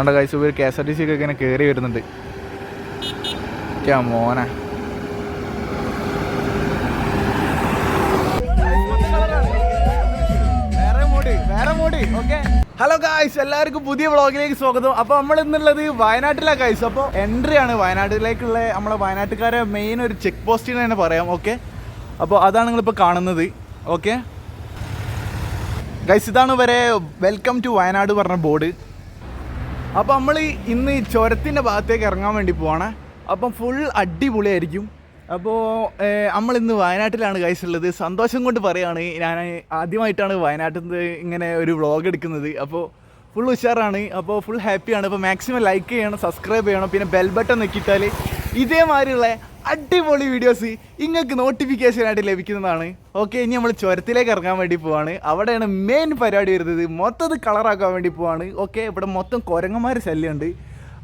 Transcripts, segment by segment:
കണ്ട കാഴ്ച ഇവർ K S R T C ഒക്കെ ഇങ്ങനെ കയറി വരുന്നുണ്ട്. മോന. ഹലോ ഗായ്സ് എല്ലാവർക്കും പുതിയ വ്ളോഗിലേക്ക് സ്വാഗതം. അപ്പോൾ നമ്മൾ ഇന്നുള്ളത് വയനാട്ടിലാണ് ഗായ്സ് അപ്പോൾ എൻട്രി ആണ് വയനാട്ടിലേക്കുള്ള നമ്മളെ വയനാട്ടുകാരെ മെയിൻ ഒരു ചെക്ക് പോസ്റ്റിൽ തന്നെ പറയാം ഓക്കെ അപ്പോൾ അതാണ് നിങ്ങളിപ്പോൾ കാണുന്നത് ഓക്കെ ഗൈസ് ഇതാണ് വരെ വെൽക്കം ടു വയനാട് പറഞ്ഞ ബോർഡ് അപ്പോൾ നമ്മൾ ഇന്ന് ഈ ചുരത്തിന്റെ ഭാഗത്തേക്ക് ഇറങ്ങാൻ വേണ്ടി പോവാണ്. അപ്പം ഫുൾ അടിപൊളിയായിരിക്കും. അപ്പോൾ നമ്മൾ ഇന്ന് വയനാട്ടിലാണ് കഴിച്ചുള്ളത് സന്തോഷം കൊണ്ട് പറയുകയാണ് ഞാൻ ആദ്യമായിട്ടാണ് വയനാട്ടിൽ നിന്ന് ഇങ്ങനെ ഒരു വ്ളോഗ് എടുക്കുന്നത്. അപ്പോൾ ഫുൾ ഉഷാറാണ്. അപ്പോൾ ഫുൾ ഹാപ്പിയാണ് അപ്പോൾ മാക്സിമം ലൈക്ക് ചെയ്യണം സബ്സ്ക്രൈബ് ചെയ്യണം. പിന്നെ ബെൽ ബട്ടൺ നെക്കിട്ടാൽ ഇതേമാതിരിയുള്ള അടിപൊളി വീഡിയോസ് നിങ്ങൾക്ക് നോട്ടിഫിക്കേഷനായിട്ട് ലഭിക്കുന്നതാണ്. ഓക്കെ ഇനി നമ്മൾ ചുരത്തിലേക്ക് ഇറങ്ങാൻ വേണ്ടി പോവാണ്. അവിടെയാണ് മെയിൻ പരിപാടി വരുന്നത്. മൊത്തത്തിൽ കളറാക്കാൻ വേണ്ടി പോവാണ്. ഓക്കെ ഇവിടെ മൊത്തം കുരങ്ങന്മാർ ശല്യമുണ്ട്.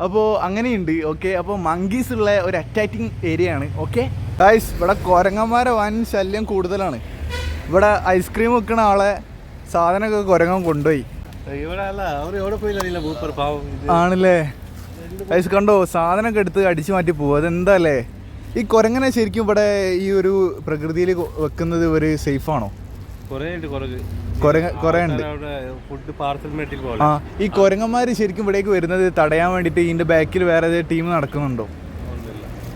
അപ്പോൾ അങ്ങനെയുണ്ട്. ഓക്കെ അപ്പോൾ മങ്കീസ് ഉള്ള ഒരു അറ്റാക്കിങ് ഏരിയ ആണ്. ഓക്കെ ഗൈസ് ഇവിടെ കുരങ്ങന്മാരെ വൻ ശല്യം കൂടുതലാണ്. ഇവിടെ ഐസ്ക്രീം വെക്കണ ആളെ സാധനമൊക്കെ കുരങ്ങൻ കൊണ്ടുപോയി. ആണല്ലേ? ഐസ് കണ്ടോ സാധനമൊക്കെ എടുത്ത് അടിച്ചു മാറ്റി പോകും അതെന്താല്ലേ? ഈ കുരങ്ങനെ ശരിക്കും ഇവിടെ ഈ ഒരു പ്രകൃതിയിൽ വെക്കുന്നത് ഒരു സേഫ് ആണോ കുറേ ഉണ്ട് കുറച്ച് കുരങ്ങ ഉണ്ട് ഫുഡ് പാർസൽ മേട്ടിൽ പോലെ ആ ഈ കുരങ്ങന്മാർ ശരിക്കും ഇവിടേക്ക് വരുന്നത് തടയാൻ വേണ്ടിയിട്ട് ഇതിന്റെ ബാക്കിൽ വേറെ ടീം നടക്കുന്നുണ്ടോ?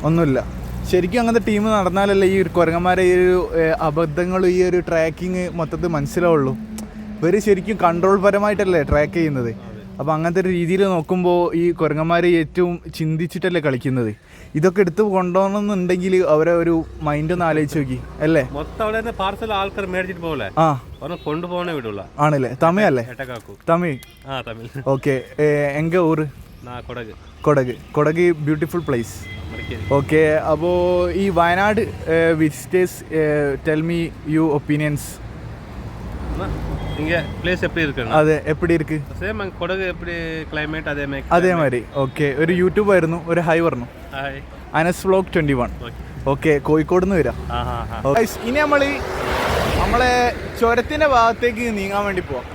ഒന്നുമില്ല. ശരിക്കും അങ്ങനത്തെ ടീം നടന്നാലല്ലേ ഈ ഒരു കുരങ്ങന്മാരെ ഈ ഒരു അബദ്ധങ്ങളും ഈ ഒരു ട്രാക്കിങ് മൊത്തത്തിൽ മനസ്സിലാവുള്ളൂ. ഇവർ ശരിക്കും കൺട്രോൾ പരമായിട്ടല്ലേ ട്രാക്ക് ചെയ്യുന്നത്? അപ്പോൾ അങ്ങനത്തെ ഒരു രീതിയിൽ നോക്കുമ്പോൾ ഈ കുരങ്ങന്മാർ ഏറ്റവും ചിന്തിച്ചിട്ടല്ലേ കളിക്കുന്നത്? ഇതൊക്കെ എടുത്ത് കൊണ്ടുപോകണമെന്നുണ്ടെങ്കിൽ അവരെ ഒരു മൈൻഡ് ഒന്ന് ആലോചിച്ച് നോക്കി അല്ലേ? മൊത്തം അവിടെ പാർസൽ ആൾക്കാർ മേടിച്ചിട്ട് പോലെ ആ. കൊണ്ടുപോകണേ വിടുള്ള. ആണല്ലേ? തമിഴല്ലേ എട്ടക്കാക്കു തമിഴ്? ആ തമിഴ്. ഓക്കെ. എങ്ക നാ Kodagu. Kodagu. Kodagu beautiful place okay അപ്പോൾ ഈ Wayanad visitors tell me you opinions അതെ എപ്പിടി അതേമാതിരി ഓക്കെ ഒരു യൂട്യൂബ് ആയിരുന്നു ഒരു ഹൈ പറഞ്ഞു Anas vlog twenty one okay Kozhikode നിന്ന് വരാം. ഇനി നമ്മൾ നമ്മളെ ചുരത്തിന്റെ ഭാഗത്തേക്ക് നീങ്ങാൻ വേണ്ടി പോവാം.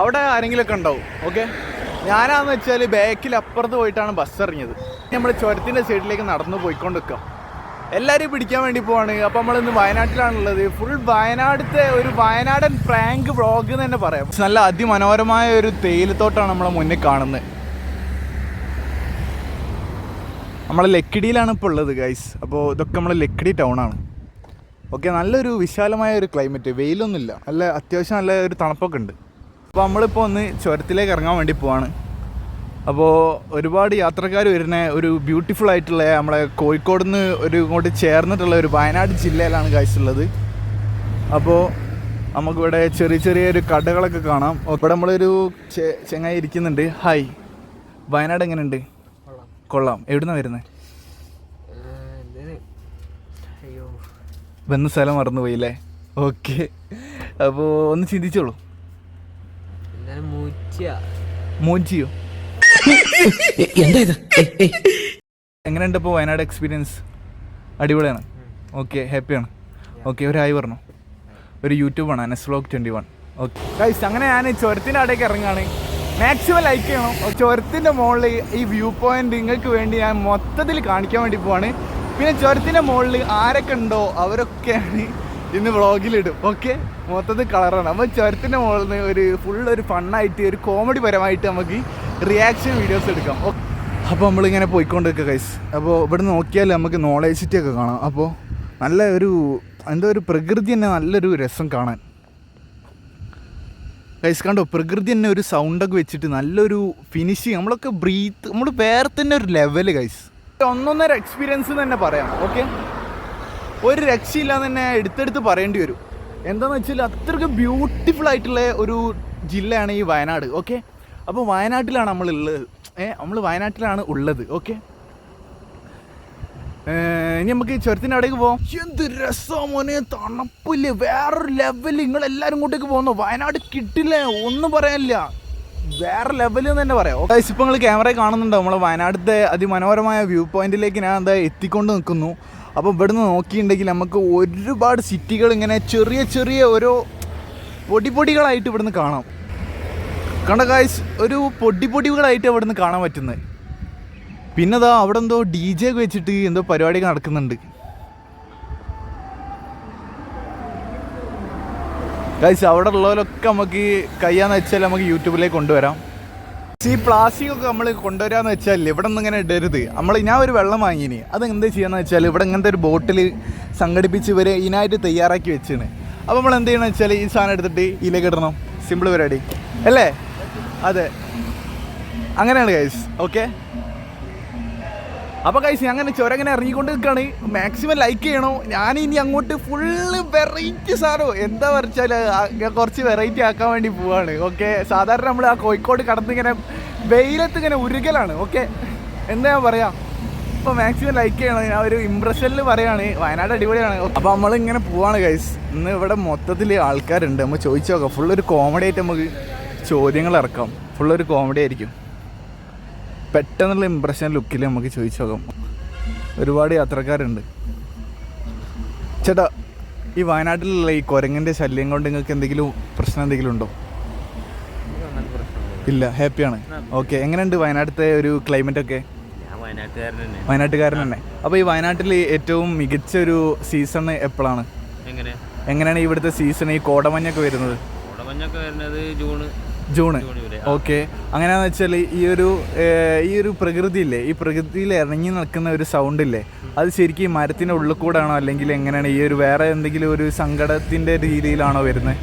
അവിടെ ആരെങ്കിലും ഒക്കെ ഉണ്ടാവും ഓക്കെ ഞാനാന്ന് വെച്ചാൽ ബാക്കിൽ അപ്പുറത്ത് പോയിട്ടാണ് ബസ് ഇറങ്ങിയത്. നമ്മൾ ചുരത്തിന്റെ സൈഡിലേക്ക് നടന്നു പോയിക്കൊണ്ടിരിക്കുക എല്ലാവരെയും പിടിക്കാൻ വേണ്ടി പോവാണ്. അപ്പോൾ നമ്മൾ ഇന്ന് വയനാട്ടിലാണുള്ളത്. ഫുൾ വയനാടത്തെ ഒരു വയനാടൻ പ്രാങ്ക് വ്ളോഗ് എന്ന് തന്നെ പറയാം. നല്ല അതിമനോഹരമായ ഒരു തേയിലത്തോട്ടാണ് നമ്മളെ മുന്നിൽ കാണുന്നത്. നമ്മളെ ലക്കിടിയിലാണ് ഇപ്പോൾ ഉള്ളത് ഗൈസ് അപ്പോൾ ഇതൊക്കെ നമ്മളെ ലക്കിടി ടൗണാണ് ഓക്കെ നല്ലൊരു വിശാലമായ ഒരു ക്ലൈമറ്റ് വെയിലൊന്നുമില്ല. നല്ല അത്യാവശ്യം നല്ല ഒരു തണുപ്പൊക്കെ ഉണ്ട്. അപ്പോൾ നമ്മളിപ്പോൾ ഒന്ന് ചുരത്തിലേക്ക് ഇറങ്ങാൻ വേണ്ടി പോവാണ്. അപ്പോൾ ഒരുപാട് യാത്രക്കാർ വരുന്ന ഒരു ബ്യൂട്ടിഫുൾ ആയിട്ടുള്ള നമ്മളെ കോഴിക്കോട് നിന്ന് ഒരു ഇങ്ങോട്ട് ചേർന്നിട്ടുള്ള ഒരു വയനാട് ജില്ലയിലാണ് കാഴ്ചയുള്ളത് അപ്പോൾ നമുക്കിവിടെ ചെറിയ ചെറിയ ഒരു കടകളൊക്കെ കാണാം. ഇവിടെ നമ്മളൊരു ചെങ്ങായി ഇരിക്കുന്നുണ്ട്. ഹായ് വയനാട് എങ്ങനെയുണ്ട്? കൊള്ളാം. എവിടുന്നാണ് വരുന്നത് വന്ന സ്ഥലം മറന്നുപോയില്ലേ? ഓക്കെ അപ്പോൾ ഒന്ന് ചിന്തിച്ചോളൂ. എന്താണ് മൂച്ച ഇത്? എങ്ങനെയുണ്ട് ഇപ്പോൾ വയനാട് എക്സ്പീരിയൻസ് അടിപൊളിയാണ്. ഓക്കെ ഹാപ്പിയാണ് ഓക്കെ ഒരു ഹായ് പറഞ്ഞു ഒരു YouTube യൂട്യൂബാണ് Anas vlog twenty one okay guys അങ്ങനെ ഞാൻ ചുരത്തിന്റെ അവിടേക്ക് ഇറങ്ങുകയാണ്. മാക്സിമം ലൈക്ക് ചെയ്യണം. ചുരത്തിന്റെ മുകളിൽ ഈ വ്യൂ പോയിന്റ് നിങ്ങൾക്ക് വേണ്ടി ഞാൻ മൊത്തത്തിൽ കാണിക്കാൻ വേണ്ടി പോവാണ്. പിന്നെ ചുരത്തിന്റെ മുകളിൽ ആരൊക്കെ ഉണ്ടോ അവരൊക്കെയാണ് ഇന്ന് വ്ളോഗിലിടും ഓക്കെ മൊത്തത്തിൽ കളറാണ് അപ്പോൾ ചുരത്തിന്റെ മുകളിൽ നിന്ന് ഒരു ഫുൾ ഒരു ഫണ്ണായിട്ട് ഒരു കോമഡി പരമായിട്ട് നമുക്ക് റിയാക്ഷൻ വീഡിയോസ് എടുക്കാം. അപ്പോൾ നമ്മളിങ്ങനെ പോയിക്കൊണ്ടിരിക്കുക കൈസ് അപ്പോൾ ഇവിടെ നോക്കിയാൽ നമുക്ക് നോളേജ് സിറ്റി ഒക്കെ കാണാം. അപ്പോൾ നല്ല ഒരു എന്താ ഒരു പ്രകൃതി തന്നെ നല്ലൊരു രസം കാണാൻ. കൈസ് കണ്ടോ? പ്രകൃതി തന്നെ ഒരു സൗണ്ടൊക്കെ വെച്ചിട്ട് നല്ലൊരു ഫിനിഷിങ് നമ്മളൊക്കെ ബ്രീത്ത് നമ്മൾ വേറെ തന്നെ ഒരു ലെവൽ കൈസ് ഒന്നൊന്നര എക്സ്പീരിയൻസ് തന്നെ പറയാം ഓക്കെ ഒരു രക്ഷയില്ലാന്ന് തന്നെ എടുത്തെടുത്ത് പറയേണ്ടി വരും. എന്താണെന്ന് വെച്ചാൽ അത്രയ്ക്ക് ബ്യൂട്ടിഫുൾ ആയിട്ടുള്ള ഒരു ജില്ലയാണ് ഈ വയനാട് ഓക്കെ അപ്പോൾ വയനാട്ടിലാണ് നമ്മൾ ഉള്ളത് ഏ നമ്മൾ വയനാട്ടിലാണ് ഉള്ളത്. ഓക്കെ? ഇനി നമുക്ക് ചുരത്തിന്റെ അവിടേക്ക് പോവാം. എന്ത് രസം മോനെ തണുപ്പില്ലേ. വേറൊരു ലെവൽ നിങ്ങൾ എല്ലാവരും ഇങ്ങോട്ടേക്ക് പോകുന്നു. വയനാട് കിട്ടില്ലേ ഒന്നും പറയാനില്ല. വേറെ ലെവൽ എന്ന് തന്നെ പറയാം. ഇപ്പോൾ നിങ്ങൾ ക്യാമറ കാണുന്നുണ്ടോ? നമ്മൾ വയനാട്ടിലത്തെ അതിമനോഹരമായ വ്യൂ പോയിന്റിലേക്ക് ഞാൻ എന്താ എത്തിക്കൊണ്ട് നിൽക്കുന്നു അപ്പോൾ ഇവിടുന്ന് നോക്കിയിട്ടുണ്ടെങ്കിൽ നമുക്ക് ഒരുപാട് സിറ്റികൾ ഇങ്ങനെ ചെറിയ ചെറിയ ഓരോ പൊടിപൊടികളായിട്ട് ഇവിടുന്ന് കാണാം. കണ്ട കായ്സ് ഒരു പൊടി പൊടികളായിട്ട് അവിടെ നിന്ന് കാണാൻ പറ്റുന്നത്. പിന്നെ ദാ അവിടെ എന്തോ ഡി ജെ ഒക്കെ വെച്ചിട്ട് എന്തോ പരിപാടി നടക്കുന്നുണ്ട്. ഗൈസ് അവിടെ ഉള്ളവരൊക്കെ നമുക്ക് കയ്യാന്ന് വെച്ചാൽ നമുക്ക് യൂട്യൂബിലേക്ക് കൊണ്ടുവരാം. ഈ പ്ലാസ്റ്റിക് ഒക്കെ നമ്മൾ കൊണ്ടുവരാന്ന് വെച്ചാൽ ഇവിടെ നിന്ന് ഇങ്ങനെ ഇടരുത്. നമ്മൾ ഞാൻ ഒരു വെള്ളം വാങ്ങിനി അത് എന്താ ചെയ്യാന്ന് വെച്ചാൽ ഇവിടെ ഇങ്ങനത്തെ ഒരു ബോട്ടിൽ സംഘടിപ്പിച്ച് ഇവർ ഇതിനായിട്ട് തയ്യാറാക്കി വെച്ചാണ് അപ്പോൾ നമ്മൾ എന്ത് ചെയ്യണമെന്ന് വെച്ചാൽ ഈ സാധനം എടുത്തിട്ട് ഇതിലേക്ക് ഇടണം. സിമ്പിൾ പരിപാടി. അല്ലേ? അതെ. അങ്ങനെയാണ് ഗൈസ് ഓക്കെ അപ്പോൾ കൈസ് അങ്ങനെ ചുരങ്ങനെ ഇറങ്ങിക്കൊണ്ട് നിൽക്കുകയാണ് മാക്സിമം ലൈക്ക് ചെയ്യണോ? ഞാൻ ഇനി അങ്ങോട്ട് ഫുള്ള് വെറൈറ്റി സാധനം എന്താ പറഞ്ഞാൽ കുറച്ച് വെറൈറ്റി ആക്കാൻ വേണ്ടി പോവാണ് ഓക്കെ സാധാരണ നമ്മൾ ആ കോഴിക്കോട് കടന്നിങ്ങനെ വെയിലത്ത് ഇങ്ങനെ ഉരുകലാണ് ഓക്കെ എന്താ ഞാൻ പറയാം? ഇപ്പോൾ മാക്സിമം ലൈക്ക് ചെയ്യണം? ഞാൻ ഒരു ഇമ്പ്രഷനിൽ പറയാണ് വയനാട് അടിപൊളിയാണ്. അപ്പോൾ നമ്മൾ ഇങ്ങനെ പോവാണ് ഗൈസ് ഇന്ന് ഇവിടെ മൊത്തത്തിൽ ആൾക്കാരുണ്ട്. നമ്മൾ ചോദിച്ചു നോക്കാം. ഒരു കോമഡി ആയിട്ട് നമുക്ക് ചോദ്യങ്ങൾ ഇറക്കാം ഫുൾ ഒരു കോമഡി ആയിരിക്കും. പെട്ടെന്നുള്ള ഇമ്പ്രഷൻ ലുക്കിൽ നമുക്ക് ചോദിച്ചു നോക്കാം. ഒരുപാട് യാത്രക്കാരുണ്ട്. ചേട്ടാ ഈ വയനാട്ടിലുള്ള ഈ കുരങ്ങന്റെ ശല്യം കൊണ്ട് നിങ്ങൾക്ക് എന്തെങ്കിലും പ്രശ്നം എന്തെങ്കിലും ഉണ്ടോ? ഇല്ല ഹാപ്പിയാണ്. ഓക്കെ എങ്ങനെയുണ്ട് വയനാട്ടിലത്തെ ഒരു ക്ലൈമറ്റ് ഒക്കെ? വയനാട്ടുകാരൻ തന്നെ. അപ്പോൾ ഈ വയനാട്ടിൽ ഏറ്റവും മികച്ച ഒരു സീസൺ എപ്പോഴാണ് എങ്ങനെ? എങ്ങനെയാണ് ഇവിടുത്തെ സീസൺ ഈ കോടമഞ്ഞൊക്കെ വരുന്നത്? കോടമഞ്ഞൊക്കെ വരുന്നത് ജൂണ് ജൂണ്. ഓക്കെ. അങ്ങനെയാന്ന് വെച്ചാൽ ഈ ഒരു ഈ ഒരു പ്രകൃതി ഇല്ലേ ഈ പ്രകൃതിയിൽ ഇറങ്ങി നിൽക്കുന്ന ഒരു സൗണ്ട് ഇല്ലേ അത് ശരിക്കും ഈ മരത്തിന്റെ ഉള്ളിൽ കൂടാണോ അല്ലെങ്കിൽ എങ്ങനെയാണ് ഈ ഒരു വേറെ എന്തെങ്കിലും ഒരു സങ്കടത്തിന്റെ രീതിയിലാണോ വരുന്നത്?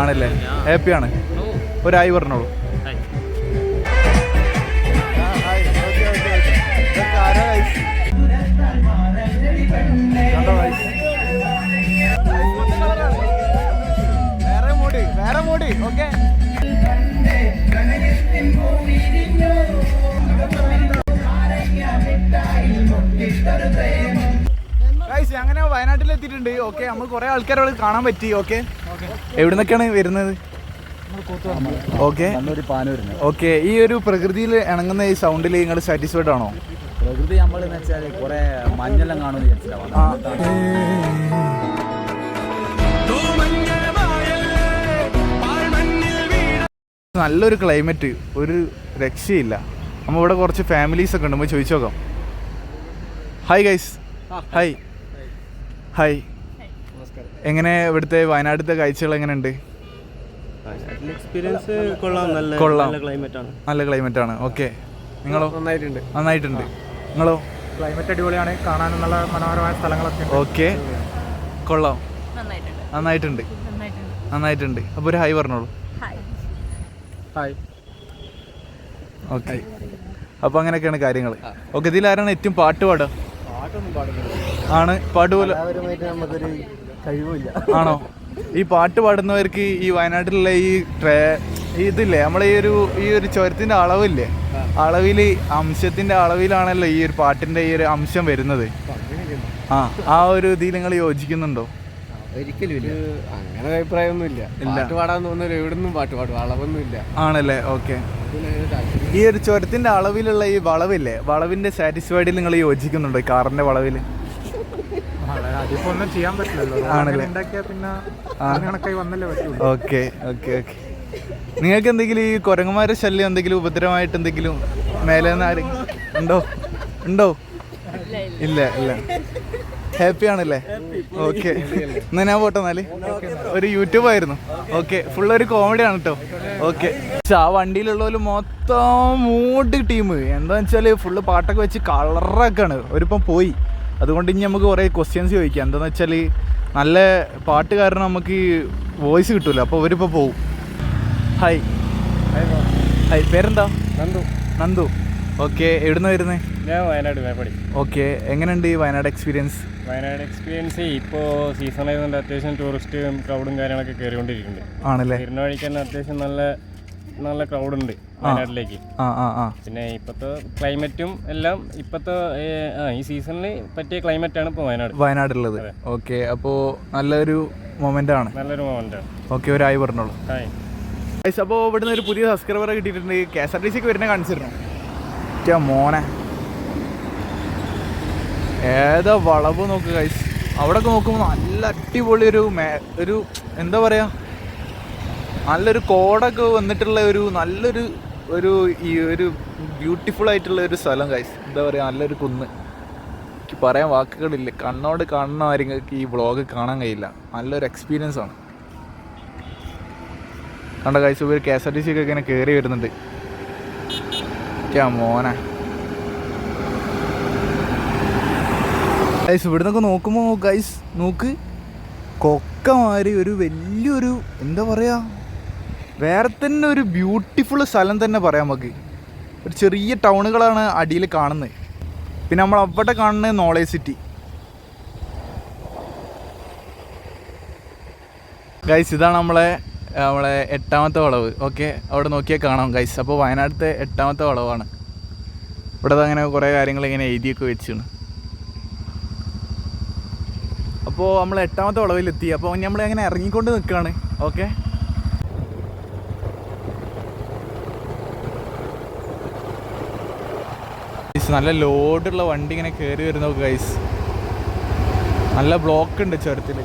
ആണല്ലേ? ഹാപ്പിയാണ്. ഒരായി പറഞ്ഞോളൂ. ഗൈസ് അങ്ങനെ വയനാട്ടിൽ എത്തിയിട്ടുണ്ട് ഓക്കെ നമ്മൾ കുറെ ആൾക്കാരെ കാണാൻ പറ്റി. ഓക്കെ എവിടെ നിന്നൊക്കെയാണ് വരുന്നത്? ഓക്കെ ഓക്കെ ഈ ഒരു പ്രകൃതിയിൽ ഇണങ്ങുന്ന ഈ സൗണ്ടിൽ നിങ്ങൾ സാറ്റിസ്ഫൈഡ് ആണോ? പ്രകൃതി നമ്മൾ എന്ന് വെച്ചാൽ കുറെ മഞ്ഞെല്ലാം കാണുമെന്ന് വിചാരിച്ചിട്ടാണ്. നല്ലൊരു ക്ലൈമറ്റ് ഒരു രക്ഷയില്ല. നമ്മൾ ഇവിടെ കുറച്ച് ഫാമിലീസ് ഒക്കെ ഉണ്ട്. നമ്മൾ ചോദിച്ചു നോക്കാം. Hi guys hi hi. നമസ്കാരം. എങ്ങനെ ഇവിടുത്തെ വയനാട്ടിലത്തെ കാഴ്ചകൾ എങ്ങനെയുണ്ട്? വയനാട്ടിലെ എക്സ്പീരിയൻസ് കൊള്ളാം. നല്ല കൊള്ളാം. നല്ല ക്ലൈമറ്റ് ആണ്. നല്ല ക്ലൈമറ്റ് ആണ്. ഓക്കെ നിങ്ങളോ? നന്നായിട്ടുണ്ട്. നന്നായിട്ടുണ്ട്. നിങ്ങളോ? ക്ലൈമറ്റ് അടിപൊളിയാണ്. കാണാനും നല്ല മനോഹരമായ സ്ഥലങ്ങളൊക്കെ ഓക്കെ കൊള്ളാം. നന്നായിട്ടുണ്ട്. നന്നായിട്ടുണ്ട്. നന്നായിട്ടുണ്ട്. നന്നായിട്ടുണ്ട്. അപ്പോൾ ഒരു ഹായ് പറഞ്ഞോളൂ. ഹായ്. ഹായ്. ഓക്കെ അപ്പോൾ അങ്ങനെയൊക്കെയാണ് കാര്യങ്ങൾ ഓക്കെ ഇതിൽ ആരാണ് ഏറ്റവും പാട്ട് പാടുക? ആണ് പാട്ട് പോലെ നമുക്കൊരു കഴിവില്ല ആണോ? ഈ പാട്ട് പാടുന്നവർക്ക് ഈ വയനാട്ടിലുള്ള ഈ ട്രേ ഇതില്ലേ നമ്മളെ ഈ ഒരു ഈ ഒരു ചുരത്തിന്റെ അളവില്ലേ? അളവിൽ അംശത്തിന്റെ അളവിലാണല്ലോ ഈ ഒരു പാട്ടിന്റെ ഈ ഒരു അംശം വരുന്നത്. ആ ആ ഒരു ഇതിൽ നിങ്ങൾ യോജിക്കുന്നുണ്ടോ? ഒരിക്കലും ഇല്ല അങ്ങനെ അഭിപ്രായമൊന്നുമില്ല. പാട്ട് പാടാൻ എവിടുന്നും പാട്ട് പാടും. അളവൊന്നുമില്ല. ആണല്ലേ? ഓക്കെ. ഈ ഒരു ചുരത്തിന്റെ അളവിലുള്ള ഈ വളവില്ലേ? വളവിന്റെ സാറ്റിസ്ഫൈഡിൽ നിങ്ങൾ യോജിക്കുന്നുണ്ടോ ഈ കാറിന്റെ വളവിൽ ചെയ്യാൻ പറ്റില്ലല്ലോ. ആണല്ലേ? ഉണ്ടാക്കിയാൽ പിന്നെ അതിന് കണക്കായി വന്നല്ലേ പറ്റുള്ളൂ. Okay okay okay. നിങ്ങൾക്ക് എന്തെങ്കിലും ഈ കുരങ്ങന്മാരുടെ ശല്യം എന്തെങ്കിലും ഉപദ്രവമായിട്ട് എന്തെങ്കിലും മേലെ ആരെങ്കിലും ഉണ്ടോ? ഉണ്ടോ? ഇല്ല ഇല്ല. ഹാപ്പി ആണല്ലേ? ഓക്കെ. എന്നാ ഞാൻ പോട്ടെ എന്നാൽ. ഒരു യൂട്യൂബ് ആയിരുന്നു. ഓക്കെ ഫുൾ ഒരു കോമഡി ആണ് കേട്ടോ ഓക്കെ. ആ വണ്ടിയിലുള്ളവർ മൊത്തം മൂഡ് ടീം. എന്താ വെച്ചാൽ ഫുള്ള് പാട്ടൊക്കെ വെച്ച് കളറൊക്കെയാണ് ഒരിപ്പം പോയി. അതുകൊണ്ട് ഇനി നമുക്ക് കുറേ ക്വസ്റ്റ്യൻസ് ചോദിക്കാം. എന്താന്ന് വെച്ചാൽ നല്ല പാട്ട് കാരണം നമുക്ക് വോയിസ് കിട്ടൂല. അപ്പോൾ അവരിപ്പോൾ പോവും. ഹായ് ഹായ് പേരെന്താ? നന്ദു. നന്ദു. ഓക്കെ എവിടുന്ന് വരുന്നത് ഞാൻ വയനാട് മേപ്പടി. ഓക്കെ എങ്ങനെയുണ്ട് ഈ വയനാട് എക്സ്പീരിയൻസ് വയനാട് എക്സ്പീരിയൻസ് ഇപ്പോൾ സീസൺ ആയതുകൊണ്ട് അത്യാവശ്യം ടൂറിസ്റ്റ് ക്രൗഡും കാര്യങ്ങളൊക്കെ കയറിക്കൊണ്ടിരിക്കുന്നുണ്ട് ആണല്ലേ? വരുന്ന വഴിക്ക് തന്നെ അത്യാവശ്യം നല്ല നല്ല ക്രൗഡ് ഉണ്ട് വയനാട്ടിലേക്ക്. പിന്നെ ഇപ്പത്തെ ക്ലൈമറ്റും എല്ലാം ഇപ്പത്തെ ഈ സീസണിൽ പറ്റിയ ക്ലൈമറ്റ് ആണ് ഇപ്പൊ വയനാട്. വയനാടുള്ളത്. ഓക്കെ അപ്പോ നല്ലൊരു മൊമെന്റ് ആണ് നല്ലൊരു മൊമെന്റ് ആണ് ഓക്കെ ഒരു ആയി പറഞ്ഞോളൂ അപ്പോ അപ്പോൾ ഇവിടുന്ന് ഒരു പുതിയ സബ്സ്ക്രൈബറെ കിട്ടിയിട്ടുണ്ട്. കെ എസ് ആർ ടി സിക്ക് വരുന്ന കാണിച്ചിരുന്നു മോനെ. ഏതാ വളവ് നോക്ക് ഗൈസ് അവിടെ നോക്കുമ്പോൾ നല്ല അടിപൊളി ഒരു ഒരു എന്താ പറയുക നല്ലൊരു കോടൊക്കെ വന്നിട്ടുള്ള ഒരു നല്ലൊരു ഒരു ഈ ഒരു ബ്യൂട്ടിഫുൾ ആയിട്ടുള്ള ഒരു സ്ഥലം ഗൈസ് എന്താ പറയുക നല്ലൊരു കുന്ന്. എനിക്ക് പറയാൻ വാക്കുകളില്ല. കണ്ണോട് കാണുന്ന ആരെങ്കിലും ഈ വ്ളോഗ് കാണാൻ കഴിയില്ല. നല്ലൊരു എക്സ്പീരിയൻസ് ആണ്. കണ്ട ഗൈസ് ഇവർ K S R T C ഇങ്ങനെ കയറി വരുന്നുണ്ട്. മോനെ. ഗൈസ് ഇവിടെ നിന്നൊക്കെ നോക്കുമ്പോൾ ഗൈസ് നോക്ക്. കൊക്കമാരി ഒരു വലിയൊരു എന്താ പറയുക വേറെ തന്നെ ഒരു ബ്യൂട്ടിഫുൾ സ്ഥലം തന്നെ പറയാം നമുക്ക്. ഒരു ചെറിയ ടൗണുകളാണ് അടിയിൽ കാണുന്നത്. പിന്നെ നമ്മൾ അവിടെ കാണുന്നത് നോളേജ് സിറ്റി ഗൈസ് ഇതാണ് നമ്മളെ നമ്മളെ എട്ടാമത്തെ വളവ്. ഓക്കെ അവിടെ നോക്കിയാൽ കാണാം ഗൈസ് അപ്പോൾ വയനാട്ടിലത്തെ എട്ടാമത്തെ വളവാണ്. ഇവിടെ അങ്ങനെ കുറേ കാര്യങ്ങൾ ഇങ്ങനെ എഴുതിയൊക്കെ വെച്ചാണ് അപ്പോൾ നമ്മൾ എട്ടാമത്തെ വളവിലെത്തി. അപ്പോൾ നമ്മൾ അങ്ങനെ ഇറങ്ങിക്കൊണ്ട് നിൽക്കുകയാണ്. ഓക്കെ നല്ല ലോഡുള്ള വണ്ടി ഇങ്ങനെ കയറി വരുന്ന ഗൈസ് നല്ല ബ്ലോക്ക് ഉണ്ട് ചുരത്തിൽ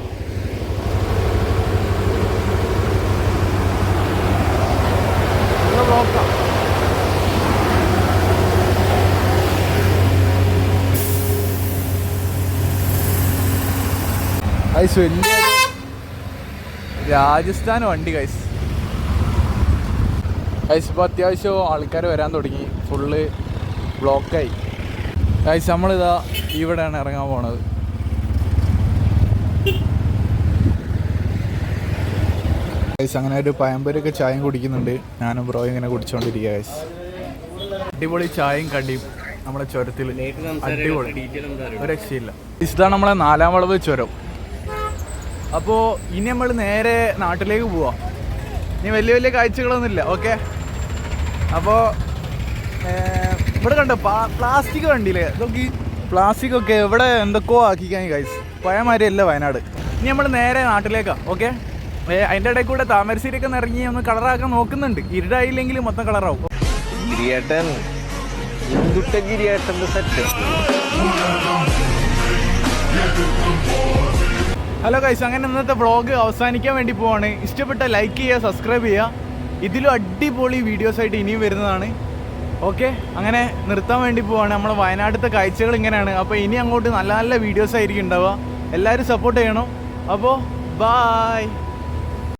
ബ്ലോക്കാണ് ഗൈസ് വലിയ രാജസ്ഥാൻ വണ്ടി ഗൈസ് ഗൈസ് ഇപ്പോൾ അത്യാവശ്യം ആൾക്കാർ വരാൻ തുടങ്ങി. ഫുള്ള് ബ്ലോക്കായി. ഗൈസ് നമ്മളിതാ ഇവിടെയാണ് ഇറങ്ങാൻ പോണത്. അങ്ങനെ ഒരു പയമ്പരൊക്കെ ചായയും കുടിക്കുന്നുണ്ട്. ഞാനും ബ്രോ ഇങ്ങനെ കുടിച്ചുകൊണ്ടിരിക്കുക അടിപൊളി ചായയും കടിയും നമ്മുടെ ചുരത്തിൽ. അടിപൊളി. ഒരു രക്ഷയില്ല. ഇതാണ് നമ്മളെ നാലാം വളവ് ചുരം. അപ്പോൾ ഇനി നമ്മൾ നേരെ നാട്ടിലേക്ക് പോവാം. ഇനി വലിയ വലിയ കാഴ്ചകളൊന്നുമില്ല ഓക്കെ അപ്പോൾ ഇവിടെ കണ്ട പ്ലാസ്റ്റിക് വണ്ടിയില്ലേ നോക്കി പ്ലാസ്റ്റിക് ഒക്കെ എവിടെ എന്തൊക്കെയോ ആക്കിക്കാൻ ഗൈസ് പഴയമാരിയല്ല വയനാട്. ഇനി നമ്മൾ നേരെ നാട്ടിലേക്കാ ഓക്കെ അതിന്റെ ഇടയിൽ കൂടെ താമരശ്ശേരിയൊക്കെ ഇറങ്ങി ഒന്ന് കളറാക്കാൻ നോക്കുന്നുണ്ട്. ഇരുടായില്ലെങ്കിൽ മൊത്തം കളറാവും. ഗിരിയേട്ടൻ എന്തുട്ട ഗിരിയേട്ടന്റെ സെറ്റ് ഹലോ ഗൈസ് അങ്ങനെ ഇന്നത്തെ വ്ളോഗ് അവസാനിക്കാൻ വേണ്ടി പോവാണ്. ഇഷ്ടപ്പെട്ട ലൈക്ക് ചെയ്യുക സബ്സ്ക്രൈബ് ചെയ്യുക. ഇതിലും അടിപൊളി വീഡിയോസ് ആയിട്ട് ഇനിയും വരുന്നതാണ്. ഓക്കെ അങ്ങനെ നിർത്താൻ വേണ്ടി പോവാണ്. നമ്മളെ വയനാട്ടിലത്തെ കാഴ്ചകൾ ഇങ്ങനെയാണ്. അപ്പോൾ ഇനി അങ്ങോട്ട് നല്ല നല്ല വീഡിയോസ് ആയിരിക്കും ഉണ്ടാവുക. എല്ലാവരും സപ്പോർട്ട് ചെയ്യണം. അപ്പോൾ ബായ്